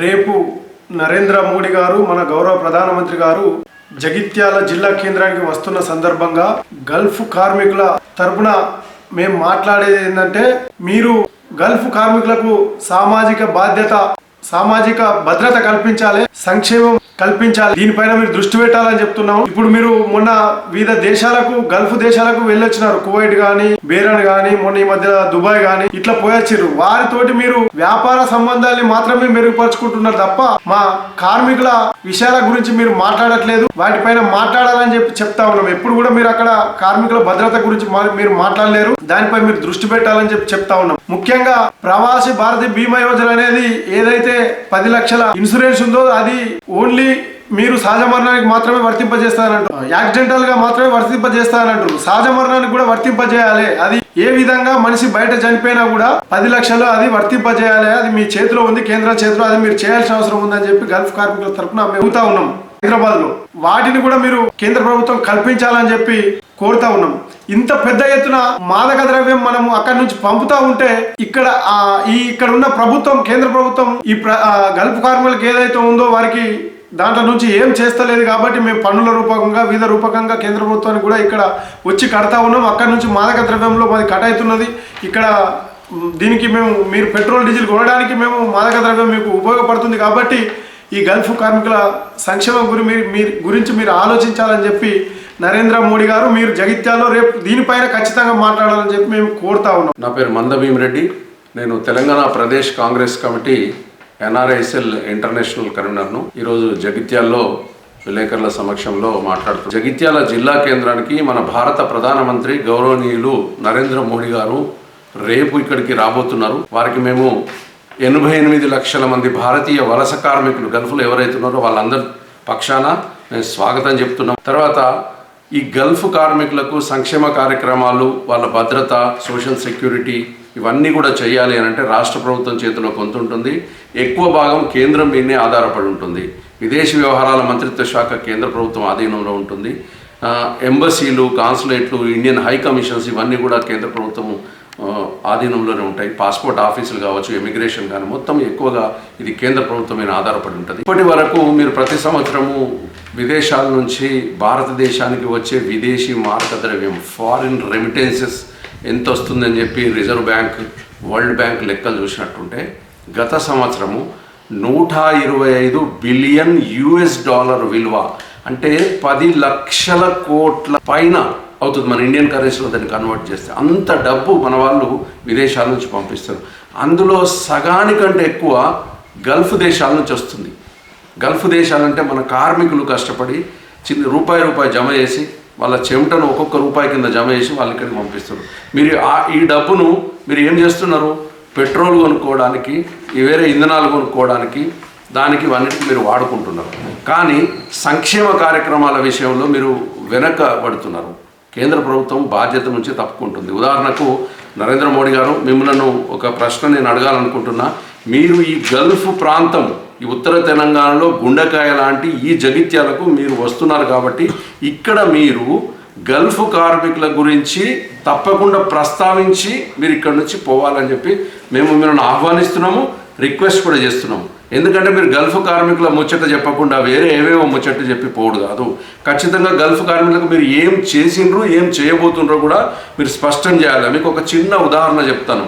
రేపు నరేంద్ర మోడీ గారు మన గౌరవ ప్రధానమంత్రి గారు జగిత్యాల జిల్లా కేంద్రానికి వస్తున్న సందర్భంగా గల్ఫ్ కార్మికుల తరపున మేము మాట్లాడేది ఏంటంటే మీరు గల్ఫ్ కార్మికులకు సామాజిక బాధ్యత సామాజిక భద్రత కల్పించాలి సంక్షేమం కల్పించాలి. దీనిపైన మీరు దృష్టి పెట్టాలని చెప్తున్నాము. ఇప్పుడు మీరు మొన్న వివిధ దేశాలకు గల్ఫ్ దేశాలకు వెళ్ళొచ్చినారు. కువైట్ గాని బేరన్ గాని మొన్న ఈ మధ్య దుబాయ్ గాని ఇట్లా పోయొచ్చారు వారితోటి మీరు వ్యాపార సంబంధాన్ని మాత్రమే మెరుగుపరుచుకుంటున్నారు తప్ప మా కార్మికుల విషయాల గురించి మీరు మాట్లాడట్లేదు. వాటిపైన మాట్లాడాలని చెప్పి చెప్తా ఉన్నాం. ఎప్పుడు కూడా మీరు అక్కడ కార్మికుల భద్రత గురించి మా- మీరు మాట్లాడలేరు. దానిపై మీరు దృష్టి పెట్టాలని చెప్పి చెప్తా ఉన్నాం. ముఖ్యంగా ప్రవాసి భారతీయ బీమా యోజన అనేది ఏదైతే పది లక్షల ఇన్సూరెన్స్ ఉందో అది ఓన్లీ మీరు సహజ మరణానికి మాత్రమే వర్తింపజేస్తానంటారు యాక్సిడెంటల్గా మాత్రమే వర్తింపజేస్తానంటారు సహజ మరణానికి కూడా వర్తింపజేయాలి. అది ఏ విధంగా మనిషి బయట చనిపోయినా కూడా పది లక్షలు అది వర్తింపజేయాలి. అది మీ చేతిలో ఉంది కేంద్రం చేతిలో అది మీరు చేయాల్సిన అవసరం ఉందని చెప్పి గల్ఫ్ కార్మికుల తరఫున మేము ఉన్నాం. హైదరాబాద్లో వాటిని కూడా మీరు కేంద్ర ప్రభుత్వం కల్పించాలని చెప్పి కోరుతా ఉన్నాం. ఇంత పెద్ద ఎత్తున మాదక ద్రవ్యం మనము అక్కడి నుంచి పంపుతా ఉంటే ఇక్కడ ఈ ఇక్కడ ఉన్న ప్రభుత్వం కేంద్ర ప్రభుత్వం ఈ గల్ఫ్ కార్మికులకు ఏదైతే ఉందో వారికి దాంట్లో నుంచి ఏం చేస్తలేదు కాబట్టి మేము పన్నుల రూపకంగా వివిధ రూపకంగా కేంద్ర ప్రభుత్వానికి కూడా ఇక్కడ వచ్చి కడతా ఉన్నాం. అక్కడి నుంచి మాదక ద్రవ్యంలో మాది కట్ అవుతున్నది. ఇక్కడ దీనికి మేము మీరు పెట్రోల్ డీజిల్ కొనడానికి మేము మాదక ద్రవ్యం మీకు ఉపయోగపడుతుంది కాబట్టి ఈ గల్ఫ్ కార్మికుల సంక్షేమం గురి మీరు మీరు గురించి మీరు ఆలోచించాలని చెప్పి నరేంద్ర మోడీ గారు మీరు జగిత్యాల్లో రేపు దీనిపైన ఖచ్చితంగా మాట్లాడాలని చెప్పి మేము కోరుతా ఉన్నాం. నా పేరు మంద భీమిరెడ్డి. నేను Telangana Pradesh Congress committee NRI cell international కన్వీనర్ను. ఈరోజు జగిత్యాల్లో విలేకరుల సమక్షంలో మాట్లాడుతూ జగిత్యాల జిల్లా కేంద్రానికి మన భారత ప్రధానమంత్రి గౌరవనీయులు నరేంద్ర మోడీ గారు రేపు ఇక్కడికి రాబోతున్నారు. వారికి మేము ఎనభై ఎనిమిది లక్షల మంది భారతీయ వలస కార్మికులు గల్ఫ్లో ఎవరైతే ఉన్నారో వాళ్ళందరి పక్షాన మేము స్వాగతం చెప్తున్నాం. తర్వాత ఈ గల్ఫ్ కార్మికులకు సంక్షేమ కార్యక్రమాలు వాళ్ళ భద్రత సోషల్ సెక్యూరిటీ ఇవన్నీ కూడా చేయాలి అని అంటే రాష్ట్ర ప్రభుత్వం చేతిలో కొంత ఉంటుంది. ఎక్కువ భాగం కేంద్రం మీదనే ఆధారపడి ఉంటుంది. విదేశీ వ్యవహారాల మంత్రిత్వ శాఖ కేంద్ర ప్రభుత్వం ఆధీనంలో ఉంటుంది. ఎంబసీలు కాన్సులేట్లు ఇండియన్ హై కమిషన్స్ ఇవన్నీ కూడా కేంద్ర ప్రభుత్వం ఆధీనంలోనే ఉంటాయి. పాస్పోర్ట్ ఆఫీసులు కావచ్చు ఇమిగ్రేషన్ కానీ మొత్తం ఎక్కువగా ఇది కేంద్ర ప్రభుత్వమైన ఆధారపడి ఉంటుంది. ఇప్పటి వరకు మీరు ప్రతి సంవత్సరము విదేశాల నుంచి భారతదేశానికి వచ్చే విదేశీ మార్క ద్రవ్యం ఫారిన్ రెమిటెన్సెస్ ఎంత వస్తుందని చెప్పి రిజర్వ్ బ్యాంక్ వరల్డ్ బ్యాంక్ లెక్కలు చూసినట్టుంటే గత సంవత్సరము నూట ఇరవై ఐదు బిలియన్ యుఎస్ డాలర్ విలువ అంటే పది లక్షల కోట్ల పైన అవుతుంది మన ఇండియన్ కరెన్సీలో దాన్ని కన్వర్ట్ చేస్తే. అంత డబ్బు మన వాళ్ళు విదేశాల నుంచి పంపిస్తారు. అందులో సగానికంటే ఎక్కువ గల్ఫ్ దేశాల నుంచి వస్తుంది. గల్ఫ్ దేశాలంటే మన కార్మికులు కష్టపడి చిన్న రూపాయి రూపాయి జమ చేసి వాళ్ళ చెమటను ఒక్కొక్క రూపాయి కింద జమ చేసి వాళ్ళ ఇక్కడికి పంపిస్తారు. మీరు ఆ- ఈ డబ్బును మీరు ఏం చేస్తున్నారు? పెట్రోల్ కొనుక్కోవడానికి వేరే ఇంధనాలు కొనుక్కోవడానికి దానికి ఇవన్నిటికి మీరు వాడుకుంటున్నారు. కానీ సంక్షేమ కార్యక్రమాల విషయంలో మీరు వెనక పడుతున్నారు కేంద్ర ప్రభుత్వం బాధ్యత నుంచి తప్పుకుంటుంది. ఉదాహరణకు నరేంద్ర మోడీ గారు మిమ్మల్ని ఒక ప్రశ్న నేను అడగాలనుకుంటున్నా. మీరు ఈ గల్ఫ్ ప్రాంతం ఈ ఉత్తర తెలంగాణలో గుండెకాయ లాంటి ఈ జగిత్యాలకు మీరు వస్తున్నారు కాబట్టి ఇక్కడ మీరు గల్ఫ్ కార్మికుల గురించి తప్పకుండా ప్రస్తావించి మీరు ఇక్కడ నుంచి పోవాలని చెప్పి మేము మిమ్మల్ని ఆహ్వానిస్తున్నాము రిక్వెస్ట్ కూడా చేస్తున్నాము. ఎందుకంటే మీరు గల్ఫ్ కార్మికుల ముచ్చట చెప్పకుండా వేరే ఏవేవో ముచ్చట చెప్పి పోడు కాదు. ఖచ్చితంగా గల్ఫ్ కార్మికులకు మీరు ఏం చేసిండ్రు ఏం చేయబోతుండ్రో కూడా మీరు స్పష్టం చేయాలి. మీకు ఒక చిన్న ఉదాహరణ చెప్తాను.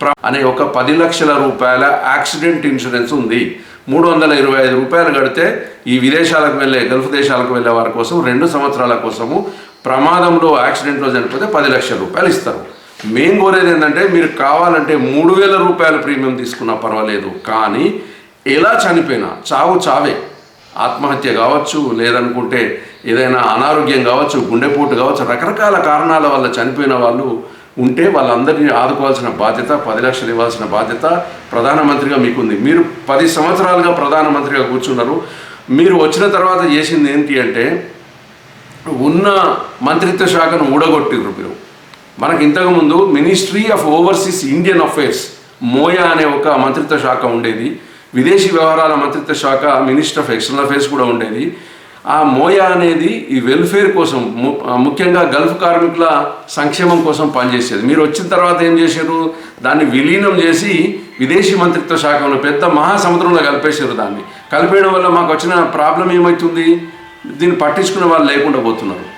ప్ర- అనే ఒక పది లక్షల రూపాయల యాక్సిడెంట్ ఇన్సూరెన్స్ ఉంది. మూడు వందల ఇరవై ఐదు రూపాయలు కడితే ఈ విదేశాలకు వెళ్ళే గల్ఫ్ దేశాలకు వెళ్ళే వారి కోసం రెండు సంవత్సరాల కోసము ప్రమాదంలో యాక్సిడెంట్లో చనిపోతే పది లక్షల రూపాయలు ఇస్తారు. మేము కోరేది ఏంటంటే మీరు కావాలంటే మూడు వేల రూపాయల ప్రీమియం తీసుకున్నా పర్వాలేదు. కానీ ఎలా చనిపోయినా చావు చావే. ఆత్మహత్య కావచ్చు లేదనుకుంటే ఏదైనా అనారోగ్యం కావచ్చు గుండెపోటు కావచ్చు రకరకాల కారణాల వల్ల చనిపోయిన వాళ్ళు ఉంటే వాళ్ళందరినీ ఆదుకోవాల్సిన బాధ్యత పది లక్షలు ఇవ్వాల్సిన బాధ్యత ప్రధానమంత్రిగా మీకుంది. మీరు పది సంవత్సరాలుగా ప్రధానమంత్రిగా కూర్చున్నారు. మీరు వచ్చిన తర్వాత చేసింది ఏంటి అంటే ఉన్న మంత్రిత్వ శాఖను ఊడగొట్టిరు మీరు. మనకి ఇంతకుముందు ministry of overseas Indian affairs MOIA అనే ఒక మంత్రిత్వ శాఖ ఉండేది. విదేశీ వ్యవహారాల మంత్రిత్వ శాఖ మినిస్టర్ ఆఫ్ ఎక్స్టర్నల్ అఫైర్స్ కూడా ఉండేది. ఆ మోయా అనేది ఈ వెల్ఫేర్ కోసం ముఖ్యంగా గల్ఫ్ కార్మికుల సంక్షేమం కోసం పనిచేసేది. మీరు వచ్చిన తర్వాత ఏం చేశారు? దాన్ని విలీనం చేసి విదేశీ మంత్రిత్వ శాఖలో పెద్ద మహాసముద్రంలో కలిపేశారు దాన్ని. కలిపేయడం వల్ల మాకు వచ్చిన ప్రాబ్లం ఏమవుతుంది దీన్ని పట్టించుకునే వాళ్ళు లేకుండా పోతున్నారు.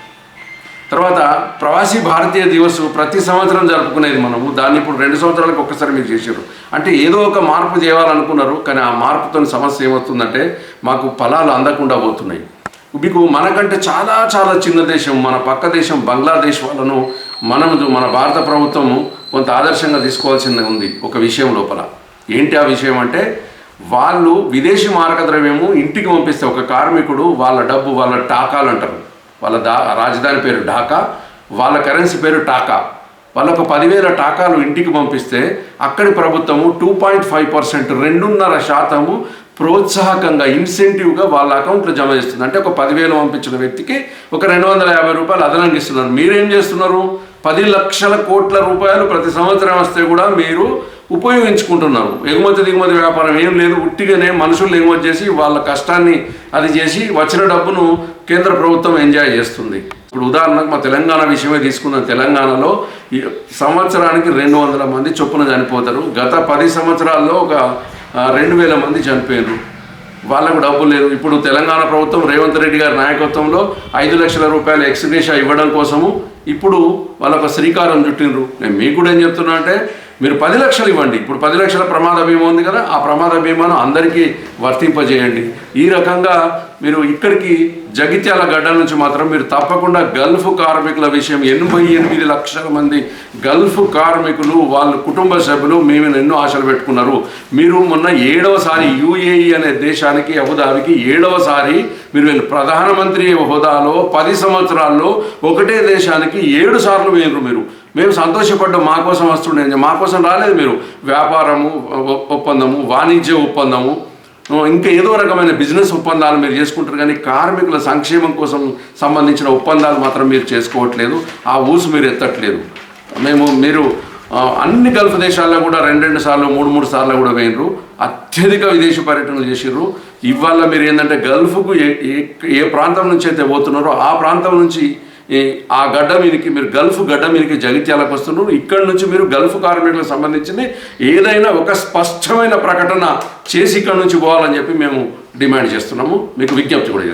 తర్వాత ప్రవాసీ భారతీయ దివస్ ప్రతి సంవత్సరం జరుపుకునేది మనము దాన్ని ఇప్పుడు రెండు సంవత్సరాలకు ఒక్కసారి మీరు చేశారు. అంటే ఏదో ఒక మార్పు చేయాలనుకున్నారు కానీ ఆ మార్పుతో సమస్య ఏమవుతుందంటే మాకు ఫలాలు అందకుండా పోతున్నాయి. మీకు మనకంటే చాలా చాలా చిన్న దేశం మన పక్క దేశం బంగ్లాదేశ్ వాళ్ళను మనం మన భారత ప్రభుత్వం కొంత ఆదర్శంగా తీసుకోవాల్సింది ఉంది ఒక విషయం లోపల. ఏంటి ఆ విషయం అంటే వాళ్ళు విదేశీ మారక ద్రవ్యము ఇంటికి పంపిస్తే ఒక కార్మికుడు వాళ్ళ డబ్బు వాళ్ళ టాకాలు అంటారు. వాళ్ళ దా రాజధాని పేరు ఢాకా వాళ్ళ కరెన్సీ పేరు టాకా. వాళ్ళకు పదివేల టాకాలు ఇంటికి పంపిస్తే అక్కడి ప్రభుత్వము టూ పాయింట్ ఫైవ్ పర్సెంట్ రెండున్నర శాతము ప్రోత్సాహకంగా ఇన్సెంటివ్గా వాళ్ళ అకౌంట్లో జమ చేస్తుంది. అంటే ఒక పదివేలు పంపించిన వ్యక్తికి ఒక రెండు వందల యాభై రూపాయలు అదనంగా ఇస్తున్నారు. మీరేం చేస్తున్నారు? పది లక్షల కోట్ల రూపాయలు ప్రతి సంవత్సరం వస్తే కూడా మీరు ఉపయోగించుకుంటున్నారు. ఎగుమతి దిగుమతి వ్యాపారం ఏం లేదు. ఉట్టిగానే మనుషులు ఎగుమతి చేసి వాళ్ళ కష్టాన్ని అది చేసి వచ్చిన డబ్బును కేంద్ర ప్రభుత్వం ఎంజాయ్ చేస్తుంది. ఇప్పుడు ఉదాహరణకు మా తెలంగాణ విషయమే తీసుకున్న తెలంగాణలో సంవత్సరానికి రెండు వందల మంది చొప్పున చనిపోతారు. గత పది సంవత్సరాల్లో ఒక రెండు వేల మంది చనిపోయారు వాళ్ళకు డబ్బు లేదు ఇప్పుడు తెలంగాణ ప్రభుత్వం రేవంత్ రెడ్డి గారి నాయకత్వంలో ఐదు లక్షల రూపాయల ఎక్స్గ్రేషా ఇవ్వడం కోసము ఇప్పుడు వాళ్ళొక శ్రీకారం చుట్టినరు నేను మీకు కూడా ఏం చెప్తున్నా అంటే మీరు పది లక్షలు ఇవ్వండి. ఇప్పుడు పది లక్షల ప్రమాద బీమా ఉంది కదా ఆ ప్రమాద బీమాను అందరికీ వర్తింపజేయండి. ఈ రకంగా మీరు ఇక్కడికి జగిత్యాల గడ్డ నుంచి మాత్రం మీరు తప్పకుండా గల్ఫ్ కార్మికుల విషయం ఎనభై ఎనిమిది లక్షల మంది గల్ఫ్ కార్మికులు వాళ్ళ కుటుంబ సభ్యులు మేము ఎన్నో ఆశలు పెట్టుకున్నారు. మీరు మొన్న ఏడవసారి యుఏఈ అనే దేశానికి అబుదాబికి ఏడవసారి మీరు వెళ్ళి ప్రధానమంత్రి హోదాలో పది సంవత్సరాల్లో ఒకటే దేశానికి ఏడు సార్లు వేయరు మీరు. మేము సంతోషపడ్డాం మా కోసం వస్తుండే మా కోసం రాలేదు మీరు. వ్యాపారము ఒ- ఒప్పందము వాణిజ్య ఒప్పందము ఇంకా ఏదో రకమైన బిజినెస్ ఒప్పందాలు మీరు చేసుకుంటారు కానీ కార్మికుల సంక్షేమం కోసం సంబంధించిన ఒప్పందాలు మాత్రం మీరు చేసుకోవట్లేదు. ఆ ఊసు మీరు ఎత్తట్లేదు. మేము మీరు అన్ని గల్ఫ్ దేశాల్లో కూడా రెండు రెండు సార్లు మూడు మూడు సార్లు కూడా పోయినరు అత్యధిక విదేశీ పర్యటనలు చేసిర్రు. ఇవాళ మీరు ఏంటంటే గల్ఫ్కు ఏ- ఏ ప్రాంతం నుంచి అయితే పోతున్నారో ఆ ప్రాంతం నుంచి ఈ ఆ గడ్డ మీదకి మీరు గల్ఫ్ గడ్డ మీదకి జగిత్యాలకు వస్తున్నారు. ఇక్కడ నుంచి మీరు గల్ఫ్ కార్మికులకు సంబంధించింది ఏదైనా ఒక స్పష్టమైన ప్రకటన చేసి ఇక్కడ నుంచి పోవాలని చెప్పి మేము డిమాండ్ చేస్తున్నాము. మీకు విజ్ఞప్తి కూడా చేస్తున్నాము.